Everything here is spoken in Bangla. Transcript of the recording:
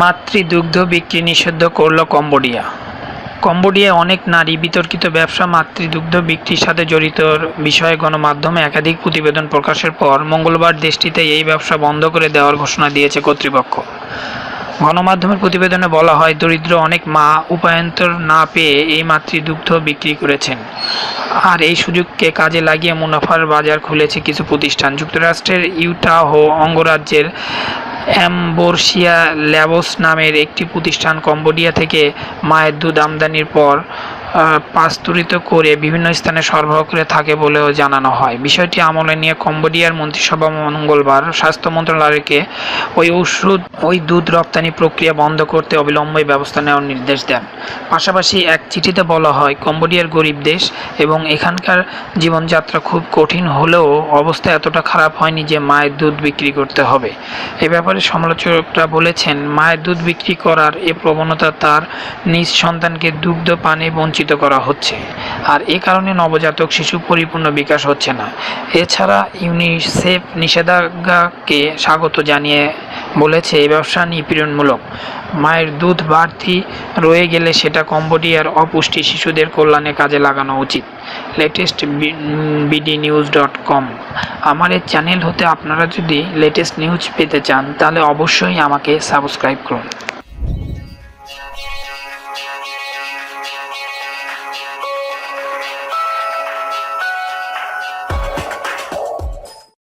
মাতৃদুগ্ধ বিক্রি নিষিদ্ধ করল কম্বোডিয়া। কম্বোডিয়ায় অনেক নারী বিতর্কিত ব্যবসা মাতৃদুগ্ধ বিক্রির সাথে জড়িত বিষয়ে গণমাধ্যমে একাধিক প্রতিবেদন প্রকাশের পর মঙ্গলবার দেশটিতে এই ব্যবসা বন্ধ করে দেওয়ার ঘোষণা দিয়েছে কর্তৃপক্ষ। গণমাধ্যমের প্রতিবেদনে বলা হয়, দরিদ্র অনেক মা উপায়ন্তর না পেয়ে এই মাতৃদুগ্ধ বিক্রি করেছেন। আর এই সুযোগকে কাজে লাগিয়ে মুনাফার বাজার খুলেছে কিছু প্রতিষ্ঠান। যুক্তরাষ্ট্রের ইউটাহো অঙ্গরাজ্যের অ্যাম্বোর্সিয়া ল্যাবস নামের একটি প্রতিষ্ঠান কম্বোডিয়া থেকে মায়ের দুধ আমদানির পর পাস্তুরিত করে বিভিন্ন স্থানে সরবরাহ করে থাকে বলেও জানানো হয়। বিষয়টি আমলে নিয়ে কম্বোডিয়ার মন্ত্রিসভা মঙ্গলবার স্বাস্থ্য মন্ত্রণালয়কে ওই ওষুধ, ওই দুধ রপ্তানি প্রক্রিয়া বন্ধ করতে অবিলম্বে ব্যবস্থা নেওয়ার নির্দেশ দেন। পাশাপাশি এক চিঠিতে বলা হয়, কম্বোডিয়ার গরিব দেশ এবং এখানকার জীবনযাত্রা খুব কঠিন হলেও অবস্থা এতটা খারাপ হয়নি যে মায়ের দুধ বিক্রি করতে হবে। এ ব্যাপারে সমালোচকরা বলেছেন, মায়ের দুধ বিক্রি করার এ প্রবণতা তার নিজ সন্তানকে দুগ্ধ পানে বঞ্চিত করা হচ্ছে। আর এ কারণে নবজাতক শিশু পরিপূর্ণ বিকাশ হচ্ছে না। এছাড়া ইউনিসেফ নিষেধাজ্ঞাকে স্বাগত জানিয়ে বলেছে এই ব্যবসা নিপীড়নমূলক। মায়ের দুধ বাড়তি রয়ে গেলে সেটা কম্বোডিয়ার অপুষ্টি শিশুদের কল্যাণে কাজে লাগানো উচিত। Latest BD news dot com. আমার এই চ্যানেল হতে আপনারা যদি লেটেস্ট নিউজ পেতে চান, তাহলে অবশ্যই আমাকে সাবস্ক্রাইব করুন।